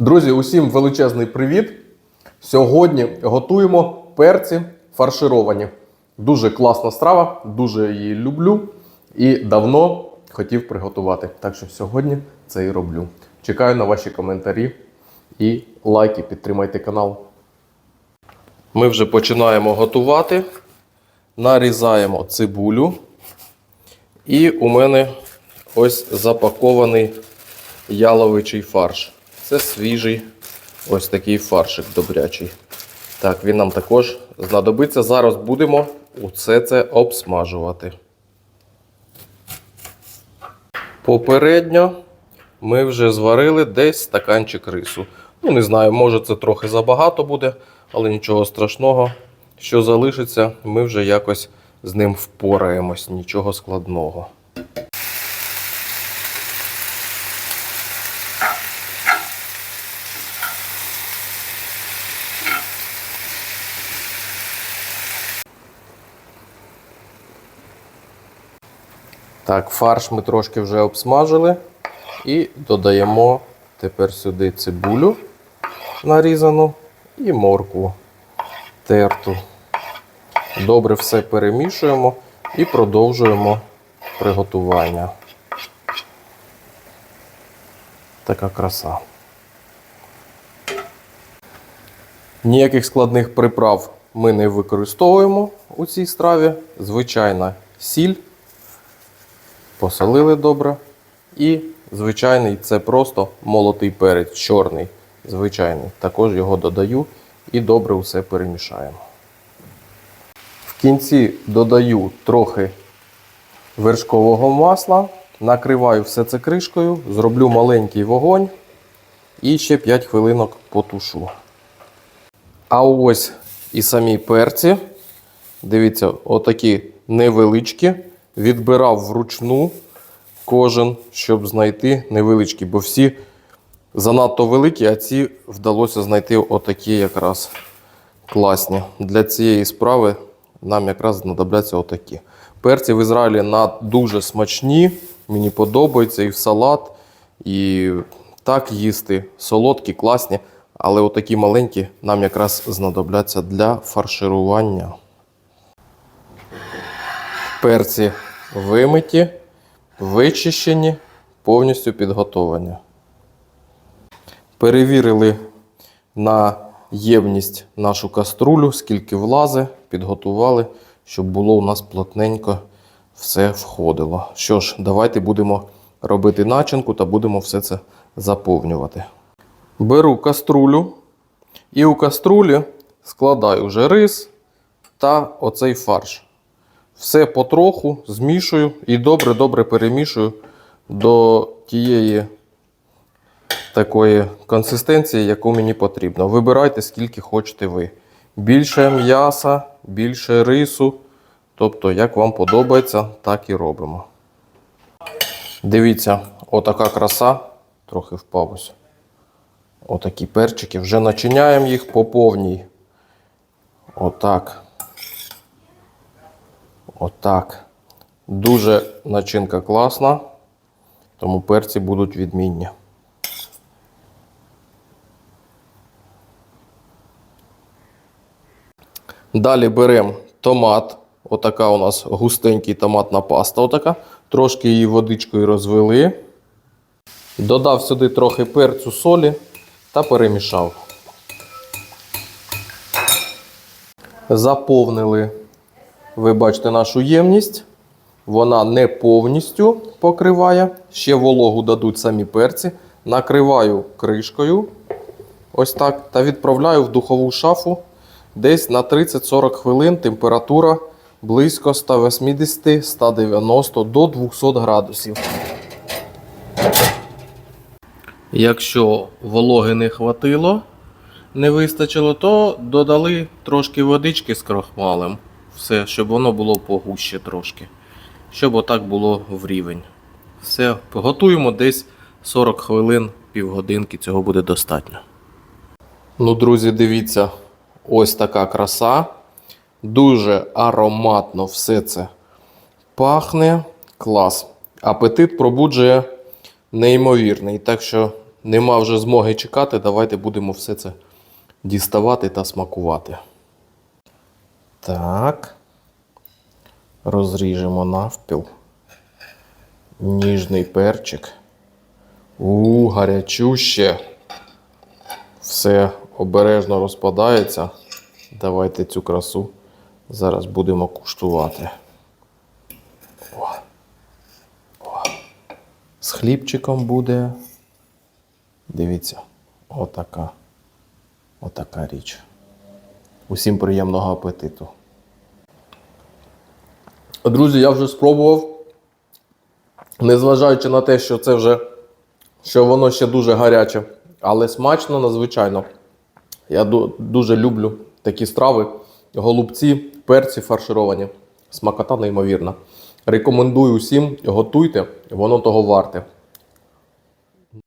Друзі, усім величезний привіт! Сьогодні готуємо перці фаршировані. Дуже класна страва, дуже її люблю і давно хотів приготувати. Так що сьогодні це і роблю. Чекаю на ваші коментарі і лайки. Підтримайте канал. Ми вже починаємо готувати. Нарізаємо цибулю. І у мене ось запакований яловичий фарш. Це свіжий ось такий фаршик добрячий. Так, він нам також знадобиться. Зараз будемо усе це обсмажувати. Попередньо ми вже зварили десь стаканчик рису. Ну, не знаю, може це трохи забагато буде, але нічого страшного. Що залишиться, ми вже якось з ним впораємось, нічого складного. Так, фарш ми трошки вже обсмажили і додаємо тепер сюди цибулю нарізану і моркву терту. Добре все перемішуємо і продовжуємо приготування. Така краса. Ніяких складних приправ ми не використовуємо у цій страві. Звичайна сіль. Посолили добре. І звичайний це просто молотий перець, чорний, звичайний. Також його додаю і добре все перемішаємо. В кінці додаю трохи вершкового масла, накриваю все це кришкою, зроблю маленький вогонь і ще 5 хвилинок потушу. А ось і самі перці. Дивіться, отакі невеличкі. Відбирав вручну кожен, щоб знайти невеличкі, бо всі занадто великі, а ці вдалося знайти отакі якраз класні. Для цієї справи нам якраз знадобляться отакі. Перці в Ізраїлі на дуже смачні. Мені подобається і в салат, і так їсти. Солодкі, класні, але отакі маленькі нам якраз знадобляться для фарширування. Перці вимиті, вичищені, повністю підготовлені. Перевірили на ємність нашу каструлю, скільки влази, підготували, щоб було у нас плотненько все входило. Що ж, давайте будемо робити начинку та будемо все це заповнювати. Беру каструлю і у каструлі складаю вже рис та оцей фарш. Все потроху змішую і добре-добре перемішую до тієї такої консистенції, яку мені потрібно. Вибирайте, скільки хочете ви. Більше м'яса, більше рису. Тобто, як вам подобається, так і робимо. Дивіться, отака краса, трохи впав ось. Отакі перчики. Вже начиняємо їх по повній. Отак. Отак. Дуже начинка класна, тому перці будуть відмінні. Далі беремо томат. Отака у нас густенький томатна паста. Отака. Трошки її водичкою розвели. Додав сюди трохи перцю солі та перемішав. Заповнили ви бачите нашу ємність. Вона не повністю покриває. Ще вологу дадуть самі перці. Накриваю кришкою. Ось так. Та відправляю в духову шафу десь на 30-40 хвилин. Температура близько 180-190 до 200 градусів. Якщо вологи не хватило, не вистачило, то додали трошки водички з крохмалем. Все, щоб воно було погуще трошки. Щоб отак було в рівень. Все, готуємо десь 40 хвилин, півгодинки, цього буде достатньо. Ну, друзі, дивіться, ось така краса. Дуже ароматно все це пахне. Клас. Апетит пробуджує неймовірний. Так що нема вже змоги чекати, давайте будемо все це діставати та смакувати. Так. Розріжемо навпіл. Ніжний перчик. У, гарячуще. Все обережно розпадається. Давайте цю красу зараз будемо куштувати. О. О. З хлібчиком буде. Дивіться, отака. Отака річ. Усім приємного апетиту. Друзі, я вже спробував. Незважаючи на те, що це вже що воно ще дуже гаряче, але смачно надзвичайно. Я дуже люблю такі страви. Голубці, перці фаршировані. Смакота неймовірна. Рекомендую усім, готуйте, воно того варте.